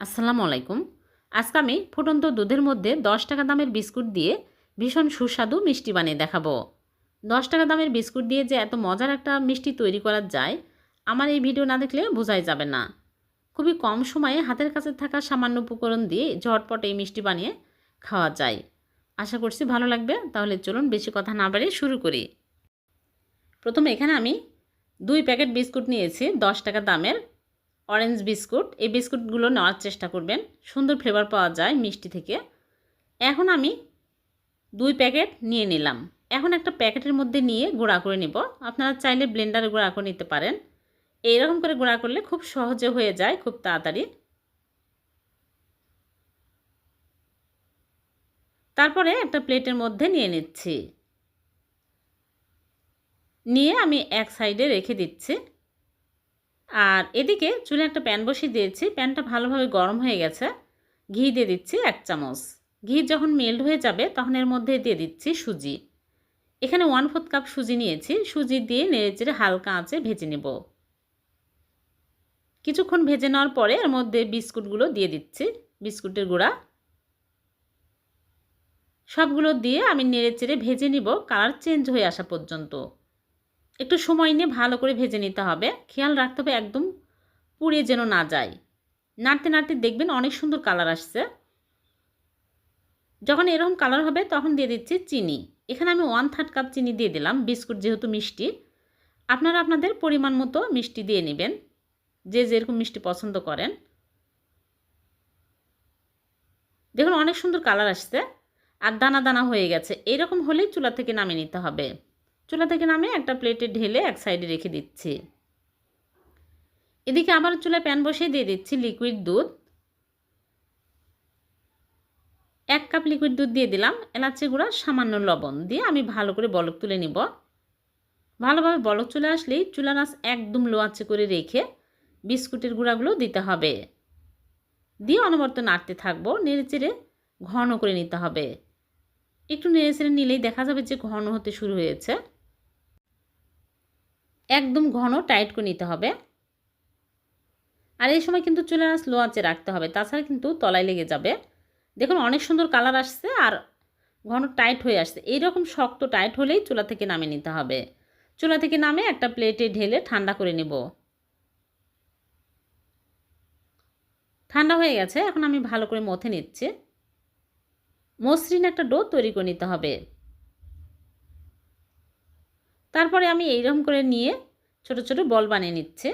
আসসালামু আলাইকুম। আজকে আমি ফুটন্ত দুধের মধ্যে দশ টাকা দামের বিস্কুট দিয়ে ভীষণ সুস্বাদু মিষ্টি বানিয়ে দেখাবো। দশ টাকা দামের বিস্কুট দিয়ে যে এত মজার একটা মিষ্টি তৈরি করা যায়, আমার এই ভিডিও না দেখলে বোঝাই যাবে না। খুবই কম সময়ে হাতের কাছে থাকা সামান্য উপকরণ দিয়ে ঝটপট এই মিষ্টি বানিয়ে খাওয়া যায়। আশা করছি ভালো লাগবে, তাহলে চলুন বেশি কথা না বাড়িয়ে শুরু করি। প্রথমে এখানে আমি দুই প্যাকেট বিস্কুট নিয়েছি দশ টাকা দামের অরেঞ্জ বিস্কুট, এই বিস্কুটগুলো নেওয়ার চেষ্টা করবেন। সুন্দর ফ্লেভার পাওয়া যায় মিষ্টি থেকে। এখন আমি দুই প্যাকেট নিয়ে নিলাম। এখন একটা প্যাকেটের মধ্যে নিয়ে গুঁড়া করে নিব। আপনারা চাইলে ব্লেন্ডারে গুঁড়া করে নিতে পারেন। এইরকম করে গুঁড়া করলে খুব সহজে হয়ে যায়, খুব তাড়াতাড়ি। তারপরে একটা প্লেটের মধ্যে নিয়ে নিচ্ছি। নিয়ে আমি এক সাইডে রেখে দিচ্ছি। আর এদিকে চুলে একটা প্যান বসিয়ে দিয়েছি। প্যানটা ভালোভাবে গরম হয়ে গেছে। ঘি দিয়ে দিচ্ছি এক চামচ। ঘি যখন মেল্ট হয়ে যাবে তখন এর মধ্যে দিয়ে দিচ্ছি সুজি। এখানে ওয়ান ফোর্থ কাপ সুজি নিয়েছি। সুজি দিয়ে নেড়েচেড়ে হালকা আঁচে ভেজে নেব। কিছুক্ষণ ভেজে নেওয়ার পরে এর মধ্যে বিস্কুটগুলো দিয়ে দিচ্ছি। বিস্কুটের গুঁড়া। সবগুলো দিয়ে আমি নেড়েচেড়ে ভেজে নিব। কালার চেঞ্জ হয়ে আসা পর্যন্ত। একটু সময় নিয়ে ভালো করে ভেজে নিতে হবে। খেয়াল রাখতে হবে একদম পুড়ে যেন না যায়। নাড়তে নাড়তে দেখবেন অনেক সুন্দর কালার আসছে। যখন এরকম কালার হবে তখন দিয়ে দিচ্ছি চিনি। এখানে আমি ওয়ান থার্ড কাপ চিনি দিয়ে দিলাম, বিস্কুট যেহেতু মিষ্টি। আপনারা আপনাদের পরিমাণ মতো মিষ্টি দিয়ে নেবেন। যে যেরকম মিষ্টি পছন্দ করেন। দেখুন অনেক সুন্দর কালার আসছে। আর দানা দানা হয়ে গেছে। এরকম হলেই চুলা থেকে নামিয়ে নিতে হবে। চুলা থেকে নামে একটা প্লেটে ঢেলে এক সাইডে রেখে দিচ্ছি। এদিকে আবার চুলায় প্যান বসিয়ে দিয়ে দিচ্ছি লিকুইড দুধ। এক কাপ লিকুইড দুধ দিয়ে দিলাম এলাচি গুঁড়া, সামান্য লবণ দিয়ে আমি ভালো করে বলক তুলে নিব। ভালোভাবে বলক চলে আসলেই চুলা নাচ একদম লো করে রেখে বিস্কুটের গুঁড়াগুলো দিতে হবে। দিয়ে অনবর্ত নাড়তে থাকব নেড়ে চেড়ে ঘন করে নিতে হবে। একটু নেড়ে চেড়ে নিলেই দেখা যাবে যে ঘন হতে শুরু হয়েছে। একদম ঘন টাইট করে নিতে হবে। আর এই সময় কিন্তু চুলের আঁচ লো আঁচে রাখতে হবে, তাছাড়া কিন্তু তলায় লেগে যাবে। দেখুন, অনেক সুন্দর কালার আসছে আর ঘন টাইট হয়ে আসছে। এইরকম শক্ত টাইট হলেই চুলা থেকে নামে নিতে হবে। চুলা থেকে নামে একটা প্লেটে ঢেলে ঠান্ডা করে নেব। ঠান্ডা হয়ে গেছে, এখন আমি ভালো করে মথে নিচ্ছি। মসৃণ একটা ডো তৈরি করে নিতে হবে। তারপরে আমি এইরকম করে নিয়ে ছোট ছোট বল বানিয়ে নিচ্ছে।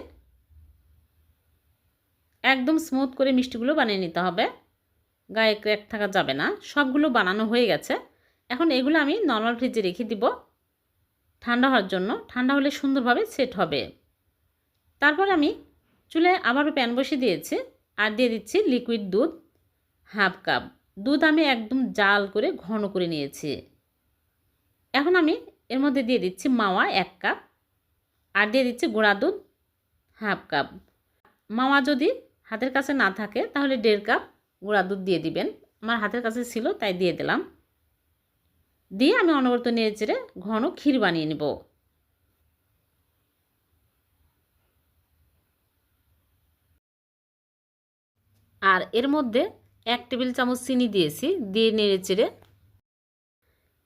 একদম স্মুথ করে মিষ্টিগুলো বানিয়ে নিতে হবে। গায়ে ক্র্যাক থাকা যাবে না। সবগুলো বানানো হয়ে গেছে। এখন এগুলো আমি নর্মাল ফ্রিজে রেখে দিব। ঠান্ডা হওয়ার জন্য। ঠান্ডা হলে সুন্দরভাবে সেট হবে। তারপর আমি চুলে আবারও প্যান বসিয়ে দিয়েছি আর দিয়ে দিচ্ছি লিকুইড দুধ হাফ কাপ দুধ আমি একদম জাল করে ঘন করে নিয়েছি। এখন আমি এর মধ্যে দিয়ে দিচ্ছি মাওয়া এক কাপ আর দিয়ে দিচ্ছি গুঁড়া দুধ হাফ কাপ। মাওয়া যদি হাতের কাছে না থাকে তাহলে দেড় কাপ গুঁড়া দুধ দিয়ে দিবেন। আমার হাতের কাছে ছিল, তাই দিয়ে দিলাম। দিয়ে আমি অনবরত নেড়ে চেড়ে ঘন ক্ষীর বানিয়ে নেব। আর এর মধ্যে এক টেবিল চামচ চিনি দিয়েছি, দিয়ে নেড়ে চেড়ে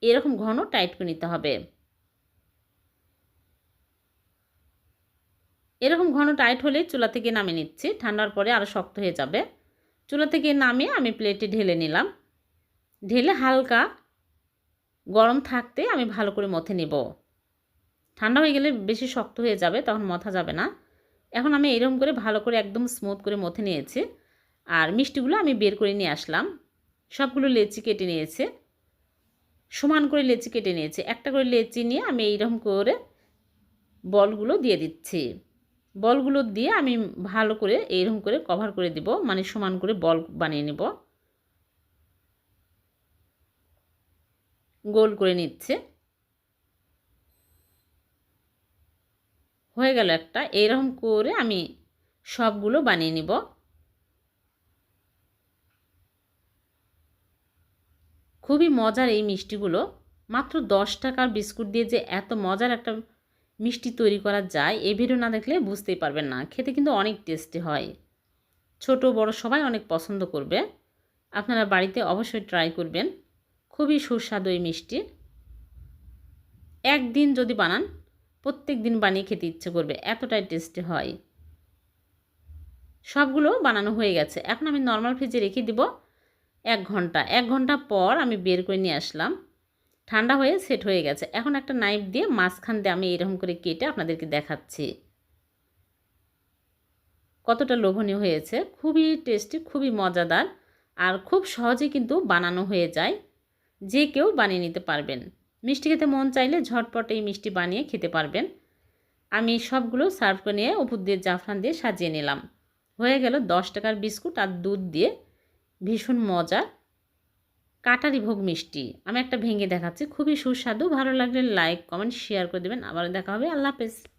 এরকম ঘন টাইট করে নিতে হবে। এরকম ঘন টাইট হলে চুলা থেকে নামিয়ে নিচ্ছি। ঠান্ডার পরে আরও শক্ত হয়ে যাবে। চুলা থেকে নামিয়ে আমি প্লেটে ঢেলে নিলাম। ঢেলে হালকা গরম থাকতে আমি ভালো করে মথে নেব। ঠান্ডা হয়ে গেলে বেশি শক্ত হয়ে যাবে, তখন মথা যাবে না। এখন আমি এরকম করে ভালো করে একদম স্মুথ করে মথে নিয়েছি। আর মিষ্টিগুলো আমি বের করে নিয়ে আসলাম। সবগুলো লেচি কেটে নিয়েছে। সমান করে লেচি কেটে নিয়েছে। একটা করে লেচি নিয়ে আমি এইরকম করে বলগুলো দিয়ে দিচ্ছি। বলগুলো দিয়ে আমি ভালো করে এইরকম করে কভার করে দিব মানে সমান করে বল বানিয়ে নেব। গোল করে নিচ্ছে। হয়ে গেল একটা, এইরকম করে আমি সবগুলো বানিয়ে নিব। খুবই মজার এই মিষ্টিগুলো, মাত্র দশ টাকার বিস্কুট দিয়ে যে এত মজার একটা মিষ্টি তৈরি করা যায়, এই ভিডিও না দেখলে বুঝতেই পারবেন না। খেতে কিন্তু অনেক টেস্টি হয়। ছোট, বড় সবাই অনেক পছন্দ করবে। আপনারা বাড়িতে অবশ্যই ট্রাই করবেন। খুবই সুস্বাদু এই মিষ্টি। একদিন যদি বানান, প্রত্যেক দিন বানিয়ে খেতে ইচ্ছে করবে, এতটাই টেস্টি হয়। সবগুলো বানানো হয়ে গেছে। এখন আমি নর্মাল ফ্রিজে রেখে দিব এক ঘণ্টা। এক ঘণ্টা পর আমি বের করে নিয়ে আসলাম। ঠান্ডা হয়ে সেট হয়ে গেছে। এখন একটা নাইফ দিয়ে মাঝখান দিয়ে আমি এরকম করে কেটে আপনাদেরকে দেখাচ্ছি। কতটা লোভনীয় হয়েছে। খুবই টেস্টি খুবই মজাদার আর খুব সহজে কিন্তু বানানো হয়ে যায়। যে কেউ বানিয়ে নিতে পারবেন। মিষ্টি খেতে মন চাইলে ঝটপট এই মিষ্টি বানিয়ে খেতে পারবেন। আমি সবগুলো সার্ভ করে নিয়ে উপর দিয়ে জাফরান দিয়ে সাজিয়ে নিলাম। হয়ে গেল দশ টাকার বিস্কুট আর দুধ দিয়ে ভীষণ মজা কাটারি ভোগ মিষ্টি। আমি একটা ভেঙে দেখাচ্ছি। খুবই সুস্বাদু। ভালো লাগলে লাইক কমেন্ট শেয়ার করে দেবেন। আবার দেখা হবে। আল্লাহ হাফেজ।